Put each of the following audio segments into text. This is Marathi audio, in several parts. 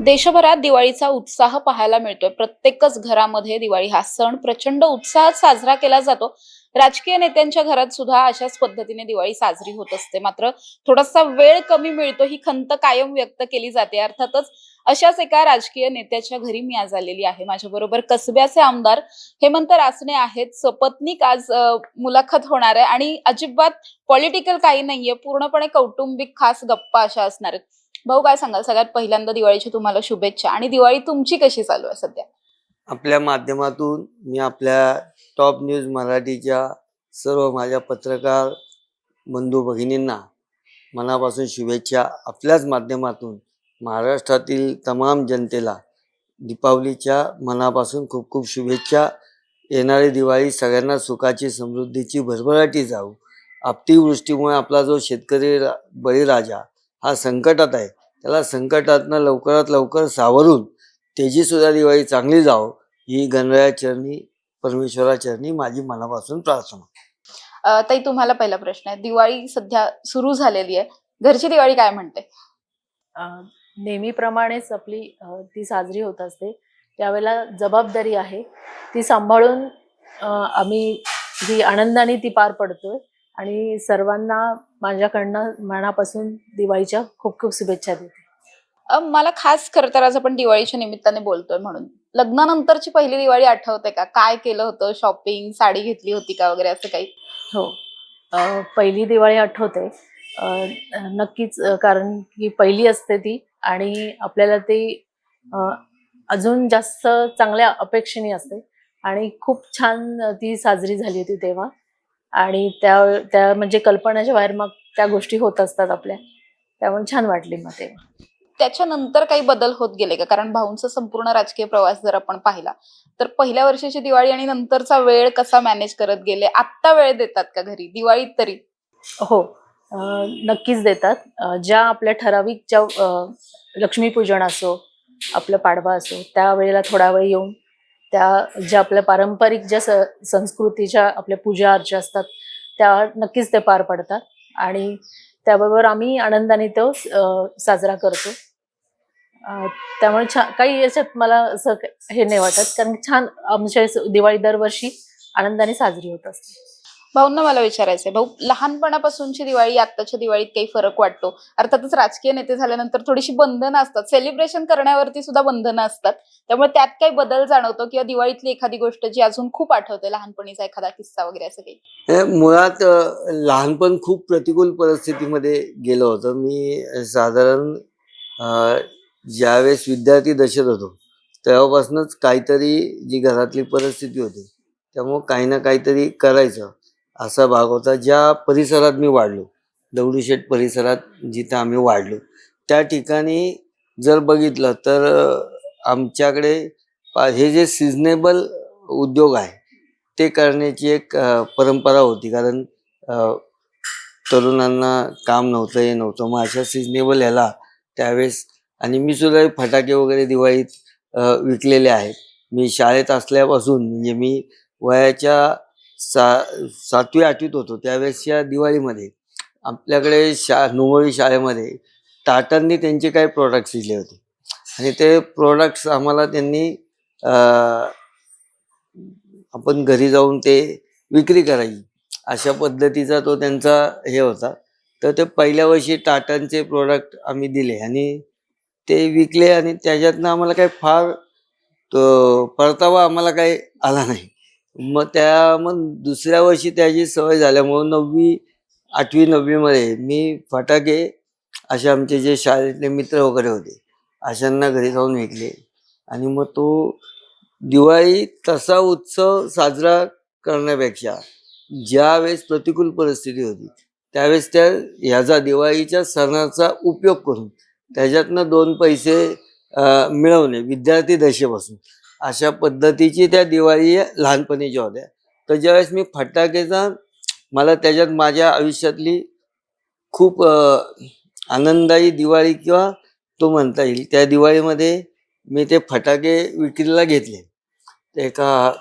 देशभरात दिवाळीचा उत्साह पाहायला मिळतोय. प्रत्येकच घरामध्ये दिवाळी हा सण प्रचंड उत्साहात साजरा केला जातो. राजकीय नेत्यांच्या घरात सुद्धा अशाच पद्धतीने दिवाळी साजरी होत असते. मात्र थोडासा वेळ कमी मिळतो ही खंत कायम व्यक्त केली जाते. अर्थातच अशाच एका राजकीय नेत्याच्या घरी मी आज आलेली आहे. माझ्याबरोबर कसब्याचे आमदार हेमंत रासने आहेत. सपत्नीक आज मुलाखत होणार आहे. आणि अजिबात पॉलिटिकल काही नाहीये. पूर्णपणे कौटुंबिक खास गप्पा अशा असणार आहेत. भाऊ काय सांगाल? सगळ्यात पहिल्यांदा दिवाळीची तुम्हाला शुभेच्छा. आणि दिवाळी तुमची कशी चालू आहे सध्या? आपल्या माध्यमातून मी आपल्या टॉप न्यूज मराठीच्या सर्व माझ्या पत्रकार बंधू भगिनींना मनापासून शुभेच्छा. आपल्याच माध्यमातून महाराष्ट्रातील तमाम जनतेला दीपावलीच्या मनापासून खूप खूप शुभेच्छा. येणारी दिवाळी सगळ्यांना सुखाची समृद्धीची भरभराटी जाऊ. अतिवृष्टीमुळे आपला जो शेतकरी रा- बळीराजा हा संकटात आहे. त्याला संकटातनं लवकरात लवकर सावरून त्याची सुद्धा दिवाळी चांगली जावो ही गणराया चरणी परमेश्वरा चरणी माझी मनापासून प्रार्थना. अ, ताई तुम्हाला पहिला प्रश्न आहे. दिवाळी सध्या सुरू झालेली आहे. घरची दिवाळी काय म्हणते? नेहमीप्रमाणेच आपली ती साजरी होत असते. त्यावेळेला जबाबदारी आहे ती सांभाळून अं, आम्ही ही आनंदाने ती पार पडतोय. आणि सर्वांना माझ्याकडनं मनापासून दिवाळीच्या खूप खूप शुभेच्छा देते. अ, मला खास खरं तर आज आपण दिवाळीच्या निमित्ताने बोलतोय म्हणून. लग्नानंतरची पहिली दिवाळी आठवते का? काय केलं होतं? शॉपिंग साडी घेतली होती का वगैरे असं काही? हो. अं, पहिली दिवाळी आठवते. अं, नक्कीच अं, कारण की पहिली असते ती आणि आपल्याला ते अं, अजून जास्त चांगल्या अपेक्षेने असते. आणि खूप छान ती साजरी झाली होती तेव्हा. आणि त्या त्या म्हणजे कल्पनाच्या बाहेर मग त्या गोष्टी होत असतात आपल्या. त्यामुळे छान वाटली मग तेव्हा त्याच्यानंतर काही बदल होत गेले का? कारण भाऊंचा संपूर्ण राजकीय प्रवास जर आपण पाहिला तर पहिल्या वर्षाची दिवाळी आणि नंतरचा वेळ कसा मॅनेज करत गेले? आत्ता वेळ देतात का घरी? दिवाळीत तरी? हो. नक्कीच देतात. ज्या आपल्या ठराविक ज्या लक्ष्मीपूजन असो आपलं पाडवा असो त्यावेळेला थोडा वेळ येऊन त्या ज्या आपल्या पारंपरिक ज्या स- संस्कृतीच्या आपल्या पूजा अर्चा असतात त्या नक्कीच ते पार पडतात. आणि त्याबरोबर आम्ही आनंदाने तो साजरा करतो. त्यामुळे छान काही याच्यात मला असं हे नाही वाटत कारण छान आमच्या दिवाळी दरवर्षी आनंदाने साजरी होत असते. भाऊंना मला विचारायचंय. भाऊ लहानपणापासूनची दिवाळी आत्ताच्या दिवाळीत काही फरक वाटतो? अर्थातच राजकीय नेते झाल्यानंतर थोडीशी बंधनं असतात. सेलिब्रेशन करण्यावरती सुद्धा बंधनं असतात. त्यामुळे त्यात काही बदल जाणवतो किंवा दिवाळीतली एखादी गोष्ट जी अजून खूप आठवते लहानपणीचा एखादा किस्सा वगैरे असं काही? मुळात लहानपण खूप प्रतिकूल परिस्थितीमध्ये गेलो होतो. मी साधारण ज्यावेळेस विद्यार्थी दशेत होतो तेव्हापासूनच काहीतरी जी घरातली परिस्थिती होती त्यामुळं काही ना काहीतरी करायचं. असा भाग होता ज्या परिसरात मी वाढलो. दगडूशेठ परिसरात जिथं आम्ही वाढलो. त्या ठिकाणी जर बघितलं तर आमच्याकडे हे जे सिजनेबल उद्योग आहे ते करण्याची एक परंपरा होती. कारण तरुणांना काम नव्हतं हे नव्हतं. मग अशा सिजनेबल ह्याला त्यावेळेस आणि मी सुद्धा फटाके वगैरे दिवाळीत विकलेले आहेत. मी शाळेत असल्यापासून म्हणजे मी वयाच्या सा सातवी आठवीत होतो. त्यावेळेसच्या दिवाळीमध्ये आपल्याकडे शा नुमोळी शाळेमध्ये टाटांनी त्यांचे काही प्रोडक्ट्स दिले होते. आणि ते प्रोडक्ट्स आम्हाला त्यांनी आपण घरी जाऊन ते विक्री करायची. अशा पद्धतीचा तो त्यांचा हे होता. तर ते पहिल्या वर्षी टाटांचे प्रोडक्ट आम्ही दिले आणि ते विकले आणि त्याच्यातनं आम्हाला काही फार तो परतावा आम्हाला काही आला नाही. मग त्या मग दुसऱ्या वर्षी त्याची सवय झाल्यामुळं नववी आठवी नववीमध्ये मी फटाके असे आमचे जे शाळेतले मित्र वगैरे होते अशांना घरी जाऊन विकले. आणि मग तो दिवाळी तसा उत्सव साजरा करण्यापेक्षा ज्यावेळेस प्रतिकूल परिस्थिती होती त्यावेळेस त्या ह्याचा दिवाळीच्या सणाचा उपयोग करून त्याच्यातनं दोन पैसे मिळवणे विद्यार्थी दशेपासून. अशा पद्धतीची त्या दिवाळी लहानपणीच्या होत्या. तर ज्यावेळेस मी फटाकेचा मला त्याच्यात माझ्या आयुष्यातली खूप आनंददायी दिवाळी किंवा तो म्हणता येईल त्या दिवाळीमध्ये मी ते फटाके विक्रीला घेतले. ते एका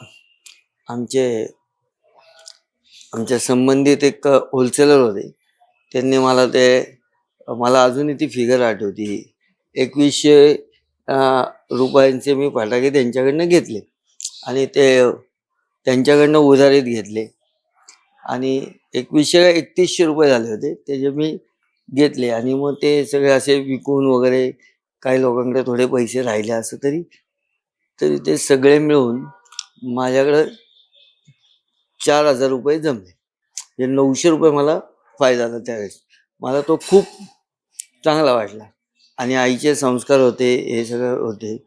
आमचे आमच्या संबंधित एक होलसेलर होते. त्यांनी मला ते मला अजूनही ती फिगर आठवती. एकवीसशे रुपयांचे मी फटाके त्यांच्याकडनं घेतले आणि ते त्यांच्याकडनं उधारीत घेतले. आणि एकवीसशे एकतीसशे रुपये झाले होते त्याचे मी घेतले. आणि मग ते सगळे असे विकून वगैरे काही लोकांकडे थोडे पैसे राहिले असं तरी तरी ते सगळे मिळून माझ्याकडं चार हजार रुपये जमले. म्हणजे नऊशे रुपये मला फायदा झाला त्यावेळेस. मला तो खूप चांगला वाटला. आणि आईचे संस्कार होते हे सगळं होते.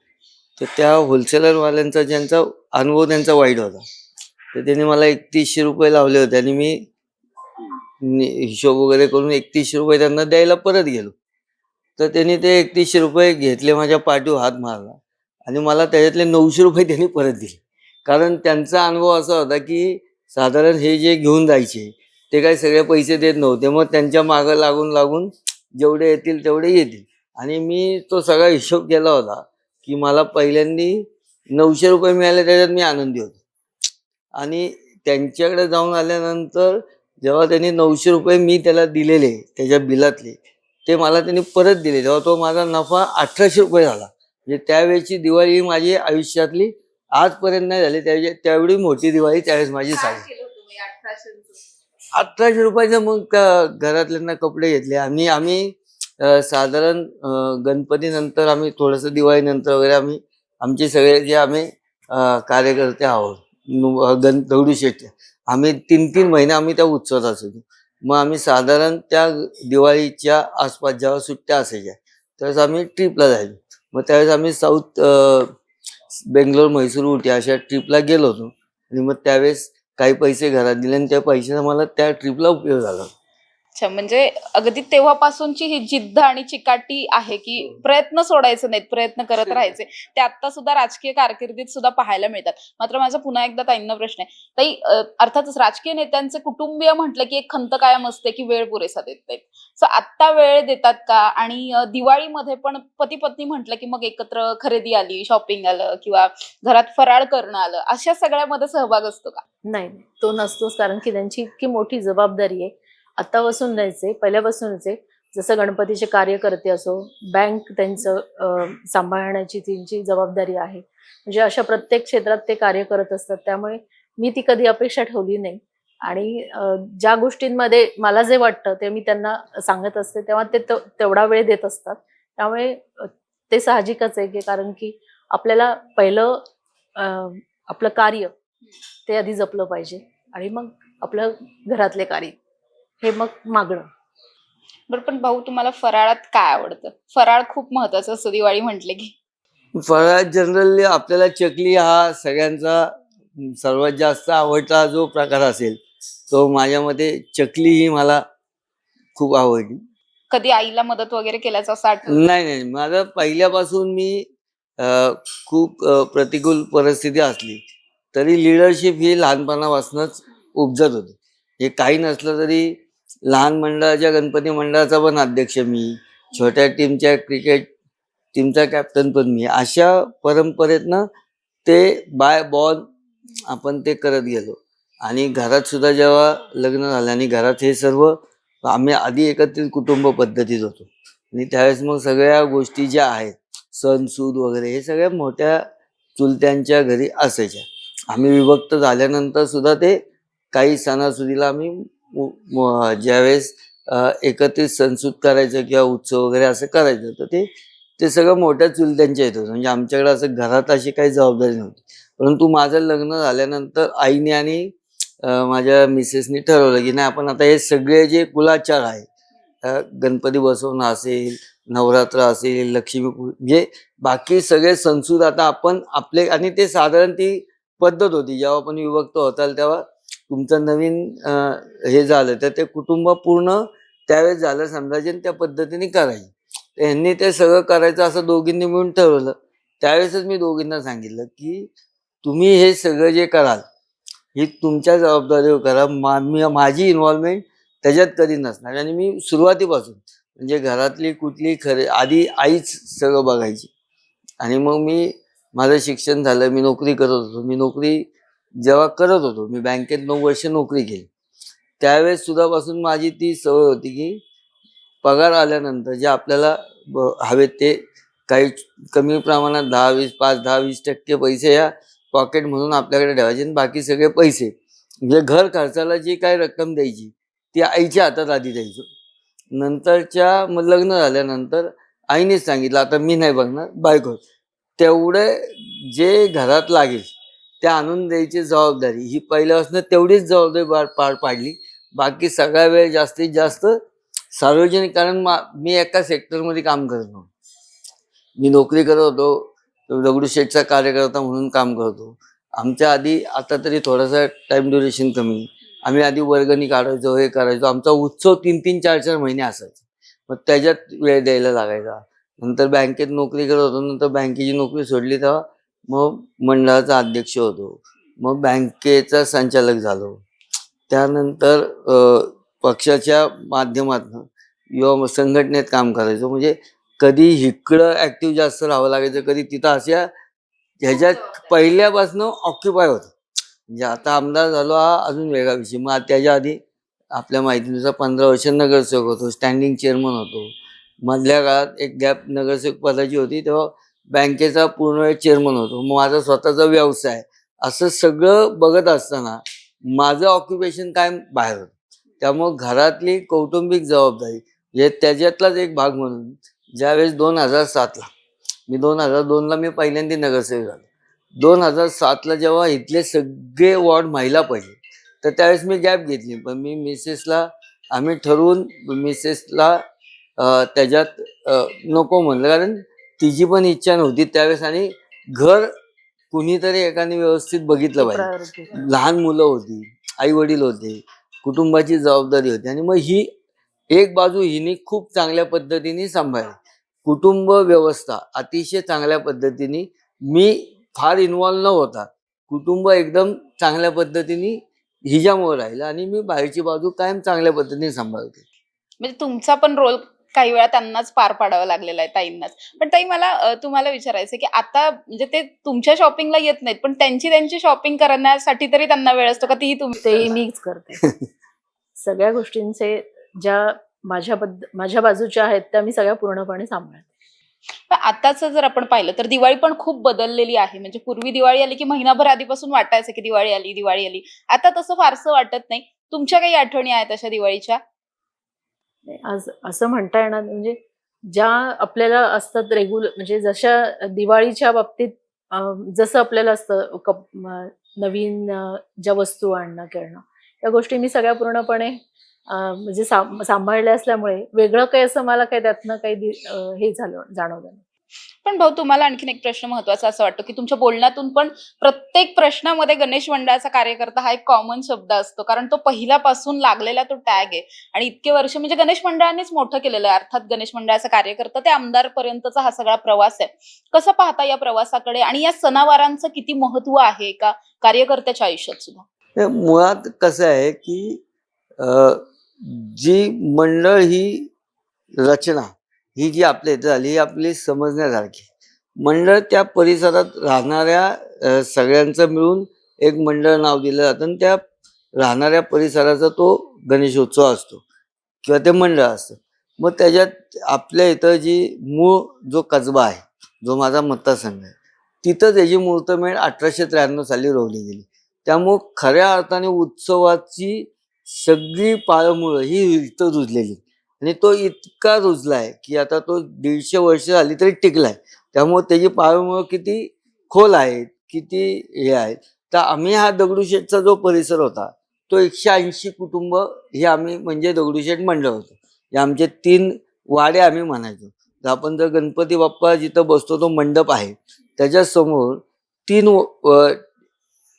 तर त्या होलसेलरवाल्यांचा ज्यांचा अनुभव त्यांचा वाईट होता. तर त्यांनी मला एकतीसशे रुपये लावले होते आणि मी हिशोब वगैरे करून एकतीसशे रुपये त्यांना द्यायला परत गेलो. तर त्यांनी ते एकतीसशे रुपये घेतले माझ्या पाठीवर हात मारला. आणि मला त्याच्यातले नऊशे रुपये त्यांनी परत दिले. कारण त्यांचा अनुभव असा होता की साधारण हे जे घेऊन जायचे ते काही सगळे पैसे देत नव्हते. मग त्यांच्या मागं लागून लागून जेवढे येतील तेवढे येतील. आणि मी तो सगळा हिशोब केला होता की मला पहिल्यांदी नऊशे रुपये मिळाले त्याच्यात मी आनंदी होतो. आणि त्यांच्याकडे जाऊन आल्यानंतर जेव्हा त्यांनी नऊशे रुपये मी त्याला दिलेले त्याच्या बिलातले ते मला त्यांनी परत दिले. तेव्हा तो माझा नफा अठराशे रुपये झाला. म्हणजे त्यावेळेची दिवाळी ही माझी आयुष्यातली आजपर्यंत नाही झाली. त्यावेळी त्यावेळी मोठी दिवाळी त्यावेळेस माझी झाली. अठराशे रुपयाचे मग क- घरातल्यांना कपडे घेतले. आणि आम्ही साधारण गणपतीनंतर आम्ही थोडंसं दिवाळीनंतर वगैरे आम्ही आमचे सगळे जे आम्ही कार्यकर्ते आहोत. गण अं, गण दगडूशेठचे आम्ही तीन तीन महिने आम्ही त्या उत्सवात असायचो. मग आम्ही साधारण त्या दिवाळीच्या आसपास जेव्हा सुट्ट्या असायच्या त्यावेळेस आम्ही ट्रिपला जायचो. मग त्यावेळेस आम्ही साऊथ बेंगलोर म्हैसूर उटी अशा ट्रिपला गेलो होतो. आणि मग त्यावेळेस काही पैसे घरात दिले आणि त्या पैशाचा मला त्या ट्रिपला उपयोग झाला. अच्छा म्हणजे अगदी तेव्हापासूनची ही जिद्द आणि चिकाटी आहे की प्रयत्न सोडायचे नाहीत प्रयत्न करत राहायचे. ते आता सुद्धा राजकीय कारकिर्दीत सुद्धा पाहायला मिळतात. मात्र माझा पुन्हा एकदा ताईंना प्रश्न आहे. ताई अर्थातच राजकीय नेत्यांचे कुटुंबीय म्हटलं की एक खंत कायम असते की वेळ पुरेसा देत नाहीत. सो आत्ता वेळ देतात का? आणि दिवाळीमध्ये पण पती पत्नी म्हटलं की मग एकत्र खरेदी आली शॉपिंग आलं किंवा घरात फराळ करणं आलं अशा सगळ्यामध्ये सहभाग असतो का? नाही नाही, तो नसतोच कारण की त्यांची इतकी मोठी जबाबदारी आहे. आत्तापासून द्यायचे पहिल्यापासूनच आहे जसं गणपतीचे कार्यकर्ते असो बँक त्यांचं सांभाळण्याची त्यांची जबाबदारी आहे. म्हणजे अशा प्रत्येक क्षेत्रात ते कार्य करत असतात. त्यामुळे मी ती कधी अपेक्षा ठेवली नाही. आणि ज्या गोष्टींमध्ये मला जे वाटतं ते मी त्यांना सांगत असते तेव्हा ते त- तेवढा वेळ देत असतात. त्यामुळे ते साहजिकच आहे की कारण की आपल्याला पहिलं आपलं कार्य ते आधी जपलं पाहिजे. आणि मग आपलं घरातले कार्य. हे मग मागणं. बरं पण भाऊ तुम्हाला फराळात काय आवडतं? फराळ खूप महत्वाचं असतं दिवाळी म्हटले की. फराळात जनरली आपल्याला चकली हा सगळ्यांचा सर्वात जास्त आवडता जो प्रकार असेल तो माझ्या मते चकली ही मला खूप आवडली. कधी आईला मदत वगैरे केल्याचं असं आठवतं? नाही नाही माझं पहिल्यापासून मी अं, खूप अं, प्रतिकूल परिस्थिती असली तरी लिडरशिप ही लहानपणापासूनच उपजत होती. हे काही नसलं तरी लहान मंडळाच्या गणपती मंडळाचा पण अध्यक्ष मी छोट्या टीमच्या क्रिकेट टीमचा कॅप्टन पण मी. अशा परंपरेतनं ते बाय बॉल आपण ते करत गेलो. आणि घरात सुद्धा जेव्हा लग्न झालं आणि घरात हे सर्व आम्ही आधी एकत्रित कुटुंब पद्धतीत होतो. आणि त्यावेळेस मग सगळ्या गोष्टी ज्या आहेत सण सूद वगैरे हे सगळ्या मोठ्या चुलत्यांच्या घरी असायच्या. आम्ही विभक्त झाल्यानंतर सुद्धा ते काही सणासुदीला आम्ही ज्यावेळेस एकत्रित संस्कृत करायचं किंवा उत्सव वगैरे असं करायचं तर ते ते सगळं मोठ्या चुलत्यांच्या येत होतं. म्हणजे आमच्याकडे असं घरात अशी काही जबाबदारी नव्हती. परंतु माझं लग्न झाल्यानंतर आईने आणि माझ्या मिसेसनी ठरवलं की नाही आपण आता हे सगळे जे कुलाचार आहे गणपती बसवणं असेल नवरात्र असेल लक्ष्मी म्हणजे बाकी सगळे संस्कृत आता आपण आपले आणि ते साधारण ती पद्धत होती. जेव्हा आपण विभक्त होताल तेव्हा तुमचं नवीन हे झालं तर ते कुटुंब पूर्ण त्यावेळेस झालं समजायचे आणि त्या पद्धतीने करायची. तर ह्यांनी ते सगळं करायचं असं दोघींनी मिळून ठरवलं. त्यावेळेसच मी दोघींना सांगितलं की तुम्ही हे सगळं जे कराल ही तुमच्या जबाबदारीवर करा. मा मी- माझी इन्व्हॉल्वमेंट त्याच्यात कधी नसणार. आणि मी सुरुवातीपासून म्हणजे घरातली कुठली खरे आधी आईच सगळं बघायची. आणि मग मी माझं शिक्षण झालं मी नोकरी करत होतो. मी नोकरी जेव्हा करत होतो मी बँकेत नऊ वर्ष नोकरी केली. त्यावेळेस सुद्धापासून माझी ती सवय होती की पगार आल्यानंतर जे आपल्याला ब- ते काही कमी प्रमाणात दहा वीस पाच दहा वीस टक्के पैसे या पॉकेट म्हणून आपल्याकडे ठेवायचे आणि बाकी सगळे पैसे. म्हणजे घर खर्चाला जी काही रक्कम द्यायची ती आईच्या हातात आधी द्यायचो. नंतरच्या मग लग्न झाल्यानंतर आईनेच सांगितलं आता मी नाही बघणार बायको. तेवढे जे घरात लागेल त्या आणून द्यायची जबाबदारी. ही पहिल्यापासून तेवढीच जबाबदारी पार पार पाडली. बाकी सगळा वेळ जास्तीत जास्त सार्वजनिक कारण मा मी एका सेक्टरमध्ये काम करत नव्हतो. मी नोकरी करत होतो दगडूशेठचा कार्यकर्ता म्हणून काम करतो आमच्या आधी आता तरी थोडासा टाइम ड्युरेशन कमी. आम्ही आधी वर्गणी काढायचो हे करायचो. आमचा उत्सव तीन तीन चार चार महिने असायचा. मग त्याच्यात वेळ द्यायला लागायचा. नंतर बँकेत नोकरी करत होतो नंतर बँकेची नोकरी सोडली तेव्हा मग मंडळाचा अध्यक्ष होतो. मग बँकेचा संचालक झालो. त्यानंतर पक्षाच्या माध्यमातून युवा संघटनेत काम करायचो. म्हणजे कधी इकडं ऍक्टिव्ह जास्त राहावं लागायचं कधी तिथं अशा ह्याच्यात पहिल्यापासून ऑक्युपाय होतं. म्हणजे आता आमदार झालो हा अजून वेगळा विषय. मग त्याच्या आधी आपल्या माहितीनुसार पंधरा वर्ष नगरसेवक होतो. स्टँडिंग चेअरमन होतो. मधल्या काळात एक गॅप नगरसेवक पदाची होती. तेव्हा बँकेचा पूर्ण वेळ चेअरमन होतो. मग माझा स्वतःचा व्यवसाय असं सगळं बघत असताना माझं ऑक्युपेशन काय बाहेर होतं. त्यामुळं घरातली कौटुंबिक जबाबदारी हे त्याच्यातलाच एक भाग म्हणून ज्यावेळेस दोन हजार सातला मी दोन हजार दोनला मी पहिल्यांदा नगरसेवक झालो. दोन हजार सातला जेव्हा इथले सगळे वॉर्ड महिला पाहिजे तर त्यावेळेस मी गॅप घेतली. पण मी मिसेसला आम्ही ठरवून मिसेसला त्याच्यात नको म्हणलं. कारण तिची पण इच्छा नव्हती त्यावेळेस आणि घर कुणीतरी एकाने व्यवस्थित बघितलं पाहिजे. लहान मुलं होती आई वडील होते कुटुंबाची जबाबदारी होती आणि मग ही एक बाजू हिने खूप चांगल्या पद्धतीने सांभाळली. कुटुंब व्यवस्था अतिशय चांगल्या पद्धतीने मी फार इन्व्हॉल्व न होता कुटुंब एकदम चांगल्या पद्धतीने हिच्यामुळे राहिलं आणि मी बाहेरची बाजू कायम चांगल्या पद्धतीने सांभाळते. म्हणजे तुमचा पण रोल काही वेळा त्यांनाच पार पाडावा लागलेला आहे ताईंनाच. पण ताई मला तुम्हाला विचारायचं की आता म्हणजे ते तुमच्या शॉपिंगला येत नाहीत पण त्यांची त्यांची शॉपिंग करण्यासाठी तरी त्यांना वेळ असतो का? ती तुम्ही ते मीच करते. सगळ्या गोष्टींचे ज्या माझ्या माझ्या बाजूच्या आहेत त्या मी सगळ्या पूर्णपणे सांभाळते. पण आताच जर आपण पाहिलं तर दिवाळी पण खूप बदललेली आहे. म्हणजे पूर्वी दिवाळी आली की महिनाभर आधीपासून वाटायचं की दिवाळी आली दिवाळी आली. आता तसं फारसं वाटत नाही. तुमच्या काही आठवणी आहेत अशा दिवाळीच्या? आज असं म्हणता येणार म्हणजे ज्या आपल्याला असतात रेग्युलर म्हणजे जशा दिवाळीच्या बाबतीत जसं आपल्याला असतं कप नवीन ज्या वस्तू आणणं करणं या गोष्टी मी सगळ्या पूर्णपणे म्हणजे सांभाळल्या असल्यामुळे वेगळं काही असं मला काही त्यातनं काही दि- हे झालं जाणवलं नाही. पण भाऊ तुम्हाला आणखीन एक प्रश्न महत्त्वाचा असं वाटतो की तुमच्या बोलण्यातून पण प्रत्येक प्रश्नामध्ये गणेश मंडळाचा कार्यकर्ता हा एक कॉमन शब्द असतो. कारण तो पहिल्यापासून लागलेला तो टॅग आहे. आणि इतके वर्ष म्हणजे गणेश मंडळानेच मोठं केलेलं आहे. अर्थात गणेश मंडळाचा कार्यकर्ता ते आमदार पर्यंतचा हा सगळा प्रवास आहे. कसं पाहता या प्रवासाकडे आणि या सणावारांचं किती महत्त्व आहे का कार्यकर्त्याच्या आयुष्यात सुद्धा? मुळात कसं आहे की जी मंडळ ही रचना ही जी आपल्या इथं झाली ही आपली समजण्यासारखी. मंडळ त्या परिसरात राहणाऱ्या सगळ्यांचं मिळून एक मंडळ नाव दिलं जातं आणि त्या राहणाऱ्या परिसराचा तो गणेशोत्सव असतो किंवा ते मंडळ असतं. मग त्याच्यात आपल्या इथं जी मूळ जो कसबा आहे जो माझा मतदारसंघ आहे तिथं त्याची मूर्तमेळ अठराशे त्र्याण्णव साली रोवली गेली. त्यामुळं खऱ्या अर्थाने उत्सवाची सगळी पाळमुळं ही इथं रुजलेली. आणि तो इतका रुजलाय की आता तो दीडशे वर्ष झाली तरी टिकलाय. त्यामुळे त्याची पाळमुळं किती खोल आहेत किती हे आहेत. तर आम्ही हा दगडूशेठचा जो परिसर होता तो एकशे ऐंशी कुटुंब हे आम्ही म्हणजे दगडूशेठ मंडळ होतं. हे आमचे तीन वाडे आम्ही म्हणायचो. तर आपण जर गणपती बाप्पा जिथं बसतो तो मंडप आहे. त्याच्यासमोर तीन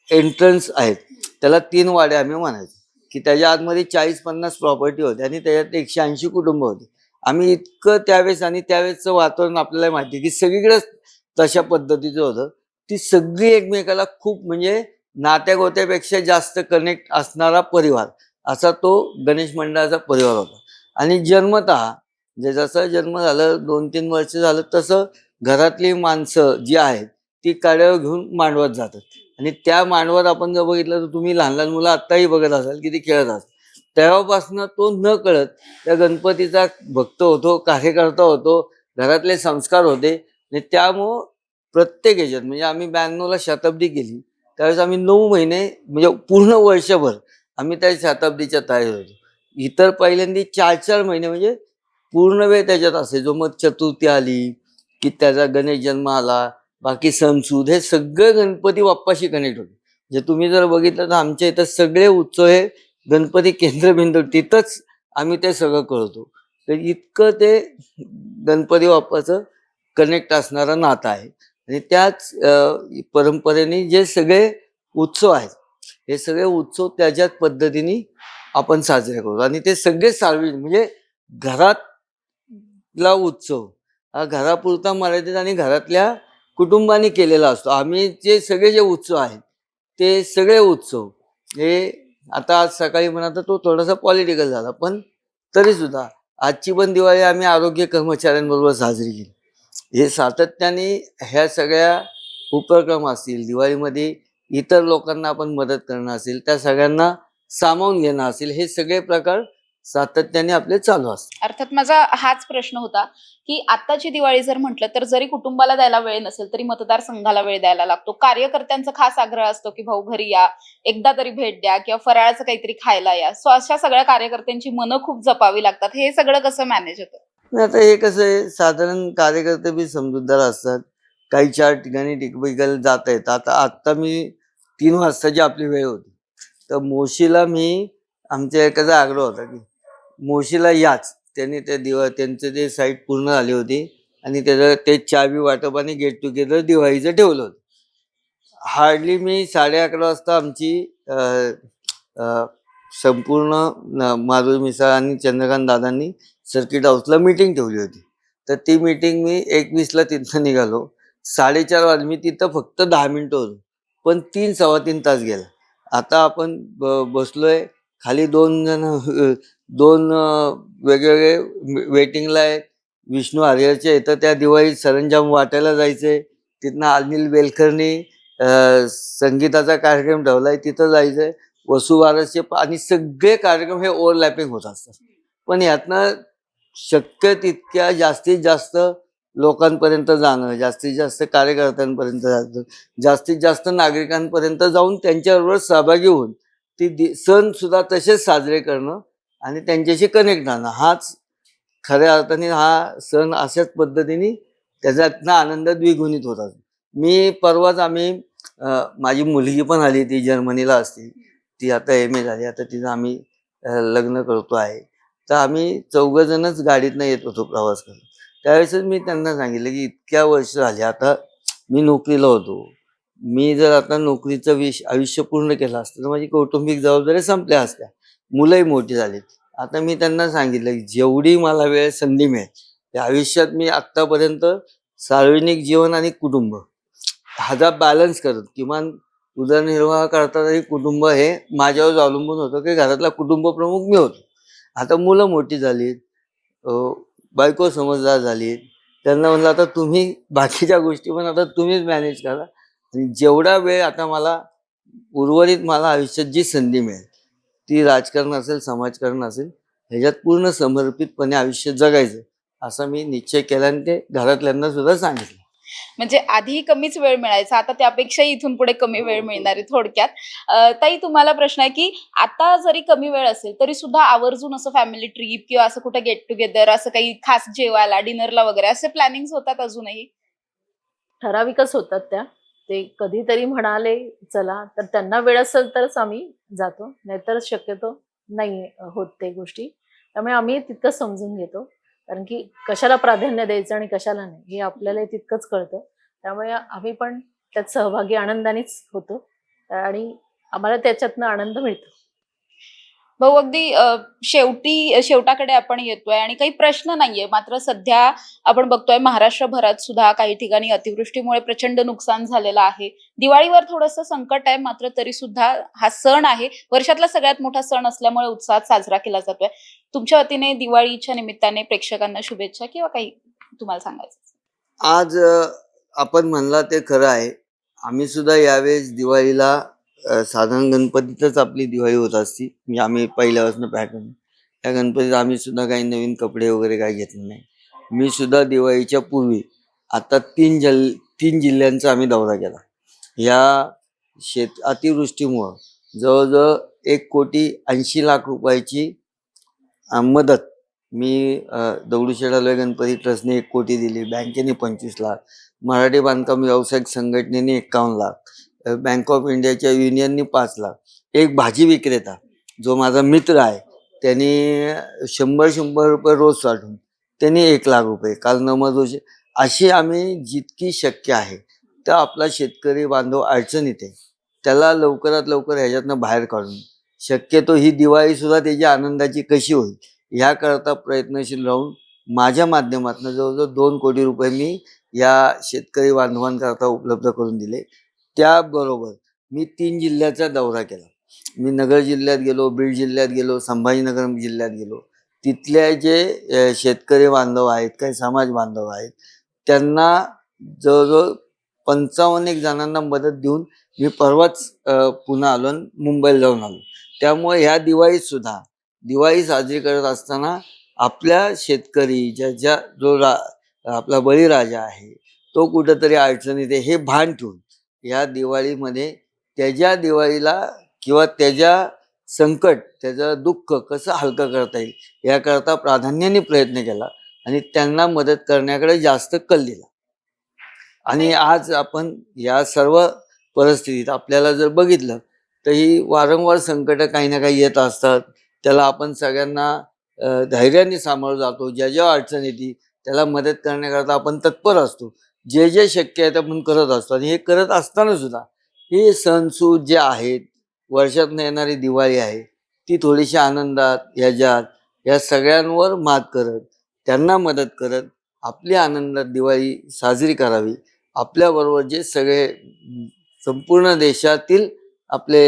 एंट्रन्स आहेत. त्याला तीन वाडे आम्ही म्हणायचो. की त्याच्या आतमध्ये चाळीस पन्नास प्रॉपर्टी होती आणि त्याच्यात एकशे ऐंशी कुटुंब होते. आम्ही इतकं त्यावेळेस आणि त्यावेळेसचं वातावरण आपल्याला माहिती आहे की सगळीकडेच तशा पद्धतीचं होतं. ती सगळी एकमेकाला खूप म्हणजे नात्या गोत्यापेक्षा जास्त कनेक्ट असणारा परिवार असा तो गणेश मंडळाचा परिवार होता. आणि जन्मत जे जसं जन्म झालं दोन तीन वर्ष झालं तसं घरातली माणसं जी आहेत ती काड्यावर घेऊन मांडवत जातात. आणि त्या मांडवात आपण जर बघितलं तर तुम्ही लहान लहान मुलं आत्ताही बघत असाल की ते खेळत असतात. तेव्हापासनं तो न कळत त्या गणपतीचा भक्त होतो कार्यकर्ता होतो घरातले संस्कार होते. आणि त्यामुळं प्रत्येक ह्याच्यात म्हणजे आम्ही ब्याण्णवला शताब्दी केली. त्यावेळेस आम्ही नऊ महिने म्हणजे पूर्ण वर्षभर आम्ही त्या शताब्दीच्या तयारीत होतो. इतर पहिल्यांदा चार चार महिने म्हणजे पूर्ण वेळ त्याच्यात असे जो मग चतुर्थी आली की त्याचा गणेश जन्म आला बाकी सणसूद हे सगळे गणपती बाप्पाशी कनेक्ट होते. जे तुम्ही जर बघितलं तर आमच्या इथं सगळे उत्सव हे गणपती केंद्रबिंदू तिथंच आम्ही ते सगळं कळतो तर इतकं ते गणपती बाप्पाचं कनेक्ट असणारं नातं आहे. आणि त्याच परंपरेने जे सगळे उत्सव आहेत हे सगळे उत्सव त्याच्याच पद्धतीने आपण साजरे करतो. आणि ते सगळे सार्वजनिक म्हणजे घरातला उत्सव हा घरापुरता मर्यादित आणि घरातल्या कुटुंबाने केलेला असतो. आम्ही जे सगळे जे उत्सव आहेत ते सगळे उत्सव हे आता आज सकाळी म्हणा तर तो थोडासा पॉलिटिकल झाला पण तरी सुद्धा आजची पण दिवाळी आम्ही आरोग्य कर्मचाऱ्यांबरोबर साजरी केली. हे सातत्याने ह्या सगळ्या उपक्रम असतील दिवाळीमध्ये इतर लोकांना आपण मदत करणं असेल त्या सगळ्यांना सामावून घेणं असेल हे सगळे प्रकार सातत्याने आपले चालू असतात. अर्थात माझा हाच प्रश्न होता की आताची दिवाळी जर म्हटलं तर जरी कुटुंबाला द्यायला वेळ नसेल तरी मतदारसंघाला वेळ द्यायला लागतो. कार्यकर्त्यांचा खास आग्रह असतो की भाऊ घरी या. एकदा तरी भेट द्या किंवा फराळाचं काहीतरी खायला या. सो अशा सगळ्या कार्यकर्त्यांची मनं खूप जपावी लागतात. हे सगळं कसं मॅनेज होतं? आता हे कसं आहे साधारण कार्यकर्ते बी समजूतदार असतात. काही चार ठिकाणी टिकबिकल जात आहेत. आता आत्ता मी तीन वाजताची आपली वेळ होती. तर मोशीला मी आमच्या एकाचा आग्रह होता की मोशीला याच. त्यांनी त्या दिवा त्यांचं ते साईट पूर्ण झाली होती. आणि त्याचं ते चावी वाटप आणि गेट टुगेदर दिवाळीचं ठेवलं होतं. हार्डली मी साडे अकरा वाजता आमची संपूर्ण न- माधुरी मिसाळ आणि चंद्रकांत दादांनी सर्किट हाऊसला मीटिंग ठेवली होती. तर ती मीटिंग मी एकवीसला तिथं निघालो. साडेचार वाज मी तिथं फक्त दहा मिनटं होतो. पण तीन सव्वा तीन तास गेला. आता आपण ब बसलोय. खाली दोन जण दोन वेगवेगळे वेटिंगला आहेत विष्णू आर्याचे तर त्या दिवाळीत सरंजाम वाटायला जायचे. तिथनं अनिल बेलकरनी संगीताचा कार्यक्रम ठेवला आहे तिथं जायचं. वसुबारसचे प- आणि सगळे कार्यक्रम हे ओव्हरलॅपिंग होत असतात. पण यातनं शक्य तितक्या जास्तीत जास्त लोकांपर्यंत जाणं जास्तीत जास्त कार्यकर्त्यांपर्यंत जाणं जास्तीत जास्त नागरिकांपर्यंत जाऊन त्यांच्याबरोबर सहभागी होऊन ती दि- सण सुद्धा तसेच साजरे करणं आणि त्यांच्याशी कनेक्ट राहणं. हाच खऱ्या अर्थाने हा सण अशाच पद्धतीने त्याच्यातनं आनंद द्विगुणित होतात मी परवाच आम्ही माझी मुलगी पण आली ती जर्मनीला असते. ती आता एम ए झाली. आता तिचं आम्ही लग्न करतो आहे. तर आम्ही चौघजणच गाडीतनं येत होतो प्रवास करत त्यावेळेसच मी त्यांना सांगितलं की इतक्या वर्ष झाले आता मी नोकरीला होतो. मी जर आता नोकरीचं विष आयुष्य पूर्ण केलं असतं तर माझी कौटुंबिक जबाबदाऱ्या संपल्या असत्या. मुलंही मोठी झालीत. आता मी त्यांना सांगितलं की जेवढी मला वेळ संधी मिळेल त्या आयुष्यात मी आत्तापर्यंत सार्वजनिक जीवन आणि कुटुंब ह्याचा बॅलन्स करत किमान उदरनिर्वाह करता तरी कुटुंब हे माझ्यावर अवलंबून होतं की घरातला कुटुंब प्रमुख मी होतो. आता मुलं मोठी झालीत बायको समजदार झालीत. त्यांना म्हणलं आता तुम्ही बाकीच्या गोष्टी पण आता तुम्हीच मॅनेज करा आणि जेवढा वेळ आता मला उर्वरित मला आयुष्यात जी संधी मिळेल ती राजकारण असेल समाजकारण असेल ह्याच्यात पूर्ण समर्पितपणे आयुष्य जगायचं असा मी निश्चय केला आणि ते घरातल्यांना सुद्धा सांगितलं. म्हणजे आधी कमीच वेळ मिळायचा आता त्यापेक्षा इथून पुढे कमी वेळ मिळणार आहे थोडक्यात. ताई तुम्हाला प्रश्न आहे की आता जरी कमी वेळ असेल तरी सुद्धा आवर्जून असं फॅमिली ट्रिप किंवा असं कुठे गेट टुगेदर असं काही खास जेवायला डिनरला वगैरे असे प्लॅनिंग होतात अजूनही? ठराविकच होतात त्या. ते कधीतरी म्हणाले चला तर त्यांना वेळ असेल तरच आम्ही जातो नाहीतर शक्यतो नाही होत ते गोष्टी. त्यामुळे आम्ही तितकं समजून घेतो कारण की कशाला प्राधान्य द्यायचं आणि कशाला नाही हे आपल्याला तितकंच कळतं. त्यामुळे आम्ही पण त्यात सहभागी आनंदानेच होतो. आणि आम्हाला त्याच्यातनं आनंद मिळतो. भाऊ अगदी शेवटी शेवटाकडे आपण येतोय आणि काही प्रश्न नाहीये. मात्र सध्या आपण बघतोय महाराष्ट्रभरात सुद्धा काही ठिकाणी अतिवृष्टीमुळे प्रचंड नुकसान झालेलं आहे. दिवाळीवर थोडंसं संकट आहे मात्र तरी सुद्धा हा सण आहे. वर्षातला सगळ्यात मोठा सण असल्यामुळे उत्साहात साजरा केला जातोय. तुमच्या वतीने दिवाळीच्या निमित्ताने प्रेक्षकांना शुभेच्छा किंवा काही तुम्हाला सांगायचं आज आपण म्हणला ते खरं आहे. आम्ही सुद्धा यावेळेस दिवाळीला साधारण गणपतीतच आपली दिवाळी होत असती. म्हणजे आम्ही पहिल्यापासून पॅटर्न त्या गणपतीत आम्ही सुद्धा काही नवीन कपडे वगैरे काही घेतले नाही. मी सुद्धा दिवाळीच्या पूर्वी आता तीन जल तीन जिल्ह्यांचा आम्ही दौरा केला. या शेत अतिवृष्टीमुळं जवळजवळ एक कोटी ऐंशी लाख रुपयाची मदत मी अ, गणपती ट्रस्टने एक कोटी दिली. बँकेने पंचवीस लाख. मराठी बांधकाम व्यावसायिक संघटनेने एकावन्न लाख. बँक ऑफ इंडियाच्या युनियननी पाच लाख. एक भाजी विक्रेता जो माझा मित्र आहे त्यांनी शंभर शंभर रुपये रोज साठवून त्यांनी एक लाख रुपये. काल नमजोशी अशी आम्ही जितकी शक्य आहे तर आपला शेतकरी बांधव अडचणीत आहे त्याला लवकरात लवकर ह्याच्यातनं बाहेर काढून शक्यतो ही दिवाळीसुद्धा त्याची आनंदाची कशी होईल ह्याकरता प्रयत्नशील राहून माझ्या माध्यमातून जवळजवळ दोन कोटी रुपये मी या शेतकरी बांधवांकरता उपलब्ध करून दिले. त्याबरोबर मी तीन जिल्ह्याचा दौरा केला. मी नगर जिल्ह्यात गेलो बीड जिल्ह्यात गेलो संभाजीनगर जिल्ह्यात गेलो. तिथल्या जे शेतकरी बांधव आहेत काही समाज बांधव आहेत त्यांना जवळजवळ पंचावन्न एक जणांना मदत देऊन मी परवाच पुन्हा आलो आणि मुंबईला जाऊन आलो. त्यामुळे ह्या दिवाळीत सुद्धा दिवाळी साजरी करत असताना आपल्या शेतकरी ज्या ज्या जो रा आपला बळीराजा आहे तो कुठंतरी अडचणीत आहे हे भान ठेवून या दिवाळीमध्ये त्याच्या दिवाळीला किंवा त्याच्या संकट त्याचं दुःख कसं हलकं करता येईल याकरता प्राधान्याने प्रयत्न केला आणि त्यांना मदत करण्याकडे जास्त कल दिला. आणि आज आपण या सर्व परिस्थितीत आपल्याला जर बघितलं तर ही वारंवार संकट काही ना काही येत असतात. त्याला आपण सगळ्यांना धैर्याने सामोरं जातो. ज्या ज्या अडचण येते त्याला मदत करण्याकरता आपण तत्पर असतो. जे जे शक्य आहे ते आपण करत असतो. आणि हे करत असताना सुद्धा हे सणसूद जे आहेत वर्षातून येणारी दिवाळी आहे ती थोडीशी आनंदात ह्याच्यात या सगळ्यांवर मात करत त्यांना मदत करत आपली आनंदात दिवाळी साजरी करावी. आपल्याबरोबर जे सगळे संपूर्ण देशातील आपले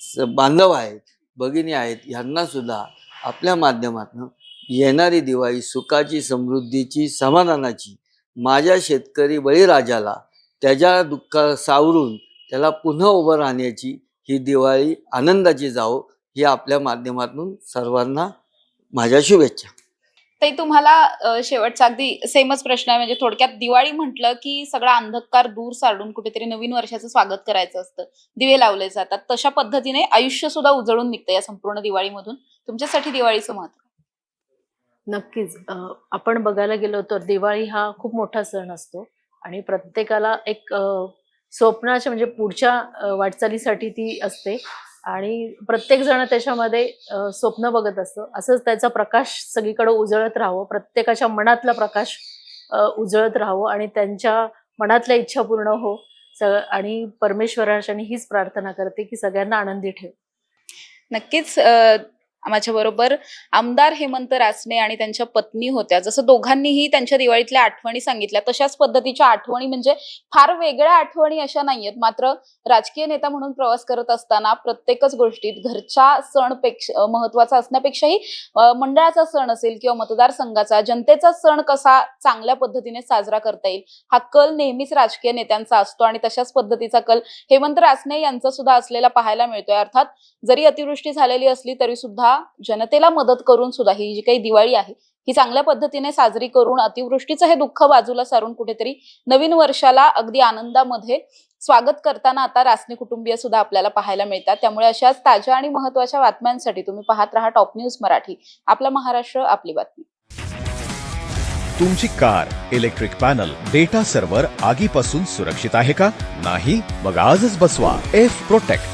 स- बांधव आहेत भगिनी आहेत ह्यांना सुद्धा आपल्या माध्यमातून येणारी दिवाळी सुखाची समृद्धीची समाधानाची माझ्या शेतकरी बळीराजाला त्याच्या दुःखा सावरून त्याला पुन्हा उभं राहण्याची ही दिवाळी आनंदाची जावो ही आपल्या माध्यमातून सर्वांना माझ्या शुभेच्छा. ते तुम्हाला शेवटचा अगदी सेमच प्रश्न आहे. म्हणजे थोडक्यात दिवाळी म्हटलं की सगळा अंधकार दूर सारून कुठेतरी नवीन वर्षाचं स्वागत करायचं असतं. दिवे लावले जातात. तशा पद्धतीने आयुष्य सुद्धा उजळून निघतं या संपूर्ण दिवाळीमधून. तुमच्यासाठी दिवाळीचं महत्त्व नक्कीच. आपण बघायला गेलो तर दिवाळी हा खूप मोठा सण असतो आणि प्रत्येकाला एक स्वप्नाच्या म्हणजे पुढच्या वाटचालीसाठी ती असते आणि प्रत्येक जण त्याच्यामध्ये स्वप्न बघत असतं. असंच त्याचा प्रकाश सगळीकडे उजळत राहावं प्रत्येकाच्या मनातला प्रकाश उजळत राहावं आणि त्यांच्या मनातल्या इच्छा पूर्ण हो. स आणि परमेश्वराशाने हीच प्रार्थना करते की सगळ्यांना आनंदी ठेव. नक्कीच माझ्याबरोबर माझ्या बरोबर आमदार हेमंत रासने आणि त्यांच्या पत्नी होत्या. जसं दोघांनीही त्यांच्या दिवाळीतल्या आठवणी सांगितल्या तशाच पद्धतीच्या आठवणी म्हणजे फार वेगळ्या आठवणी अशा नाहीयेत. मात्र राजकीय नेता म्हणून प्रवास करत असताना प्रत्येकच गोष्टीत घरच्या सणपेक्षा महत्त्वाचा असण्यापेक्षाही मंडळाचा सण असेल किंवा मतदारसंघाचा जनतेचा सण कसा चांगल्या पद्धतीने साजरा करता येईल हा कल नेहमीच राजकीय नेत्यांचा असतो आणि तशाच पद्धतीचा कल हेमंत रासने यांचा सुद्धा असलेला पाहायला मिळतोय. अर्थात जरी अतिवृष्टी झालेली असली तरी सुद्धा जनतेला मदत करून सुद्धा ही जी काही दिवाळी आहे ही चांगल्या पद्धतीने साजरी करून अतिवृष्टीचं हे दुःख बाजूला सारून कुठेतरी नवीन वर्षाला अगदी आनंदामध्ये स्वागत करताना आता रासने कुटुंबीय सुद्धा आपल्याला पाहायला मिळतात. त्यामुळे अशाच ताज्या आणि महत्त्वाच्या बातम्यांसाठी तुम्ही पाहत राहा टॉप न्यूज मराठी. आपला महाराष्ट्र आपली बातमी. तुमची car electric panel data server आगीपासून सुरक्षित आहे का? नाही? मग आजच बसवा. F protect.